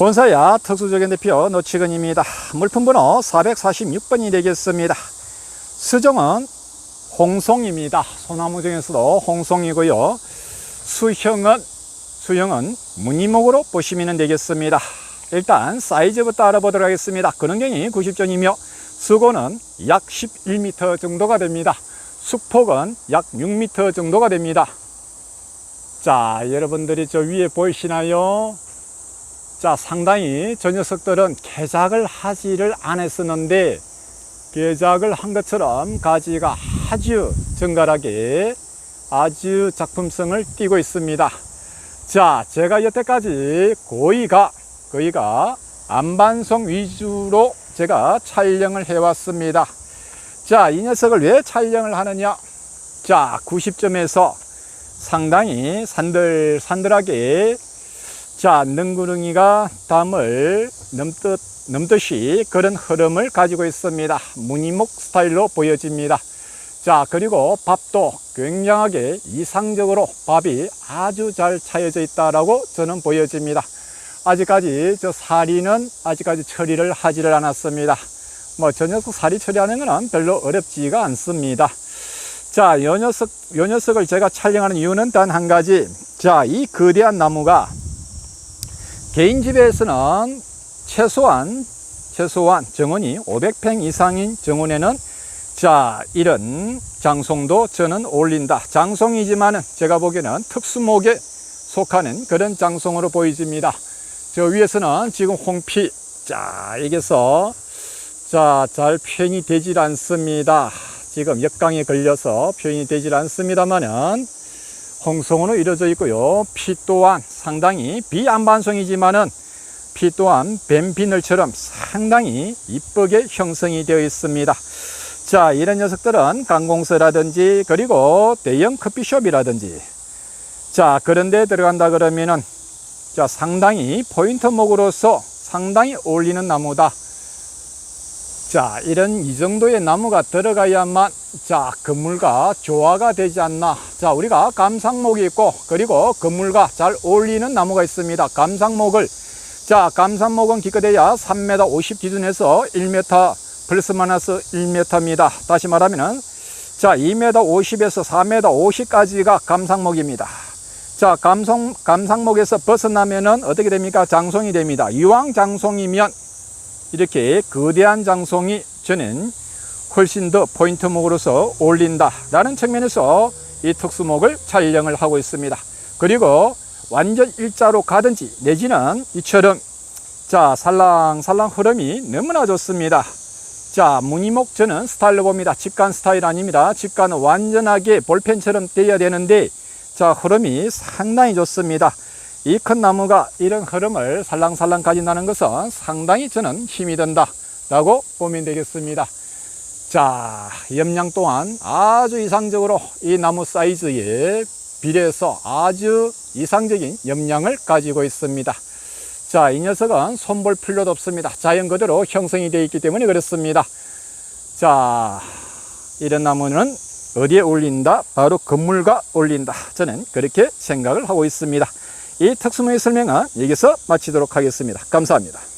본사야 특수적인 대표 노치근입니다. 물품번호 446번이 되겠습니다. 수종은 홍송입니다. 소나무 중에서도 홍송이고요. 수형은 수형은 무늬목으로 보시면 되겠습니다. 일단 사이즈부터 알아보도록 하겠습니다. 근원경이 90전이며 수고는 약 11m 정도가 됩니다. 수폭은 약 6m 정도가 됩니다. 자, 여러분들이 저 위에 보이시나요? 자, 상당히 저 녀석들은 개작을 하지를 않았었는데, 개작을 한 것처럼 가지가 아주 정갈하게 아주 작품성을 띠고 있습니다. 자, 제가 여태까지 거의가, 거의가 안반송 위주로 제가 촬영을 해 왔습니다. 자, 이 녀석을 왜 촬영을 하느냐? 자, 90점에서 상당히 산들산들하게 자, 능구릉이가 담을 넘듯, 넘듯이 그런 흐름을 가지고 있습니다. 무늬목 스타일로 보여집니다. 자, 그리고 밥도 굉장하게 이상적으로 밥이 아주 잘 차여져 있다라고 저는 보여집니다. 아직까지 저 사리는 아직까지 처리를 하지를 않았습니다. 뭐, 저 녀석 사리 처리하는 건 별로 어렵지가 않습니다. 자, 요 녀석, 요 녀석을 제가 촬영하는 이유는 단 한 가지. 자, 이 거대한 나무가 개인 집에서는 최소한 최소한 정원이 500평 이상인 정원에는 자 이런 장송도 저는 올린다. 장송이지만은 제가 보기에는 특수목에 속하는 그런 장송으로 보여집니다. 저 위에서는 지금 홍피 자 여기서 자잘 표현이 되질 않습니다. 지금 역강에 걸려서 표현이 되질 않습니다만은 홍성으로 이루어져 있고요. 피 또한 상당히 비안반송이지만은 피 또한 뱀비늘처럼 상당히 이쁘게 형성이 되어 있습니다. 자, 이런 녀석들은 관공서라든지 그리고 대형 커피숍이라든지 자, 그런데 들어간다 그러면은 자, 상당히 포인트 목으로서 상당히 어울리는 나무다. 자, 이런 이 정도의 나무가 들어가야만 자, 건물과 조화가 되지 않나. 자, 우리가 감상목이 있고 그리고 건물과 잘 어울리는 나무가 있습니다. 감상목을 자, 감상목은 기껏해야 3m 50 기준에서 1m 플러스 마이너스 1m입니다. 다시 말하면은 자, 2m 50에서 4m 50까지가 감상목입니다. 자, 감성, 감상목에서 벗어나면은 어떻게 됩니까? 장송이 됩니다. 이왕 장송이면 이렇게 거대한 장송이 저는 훨씬 더 포인트목으로서 올린다 라는 측면에서 이 특수목을 촬영을 하고 있습니다. 그리고 완전 일자로 가든지 내지는 이처럼 자 살랑살랑 흐름이 너무나 좋습니다. 자 무늬목 저는 스타일로 봅니다. 직관 스타일 아닙니다. 직관은 완전하게 볼펜처럼 떼야 되는데 자 흐름이 상당히 좋습니다. 이 큰 나무가 이런 흐름을 살랑살랑 가진다는 것은 상당히 저는 힘이 든다 라고 보면 되겠습니다. 자, 염량 또한 아주 이상적으로 이 나무 사이즈에 비례해서 아주 이상적인 염량을 가지고 있습니다. 자, 이 녀석은 손볼 필요도 없습니다. 자연 그대로 형성이 되어 있기 때문에 그렇습니다. 자, 이런 나무는 어디에 올린다? 바로 건물과 올린다. 저는 그렇게 생각을 하고 있습니다. 이 특수무의 설명은 여기서 마치도록 하겠습니다. 감사합니다.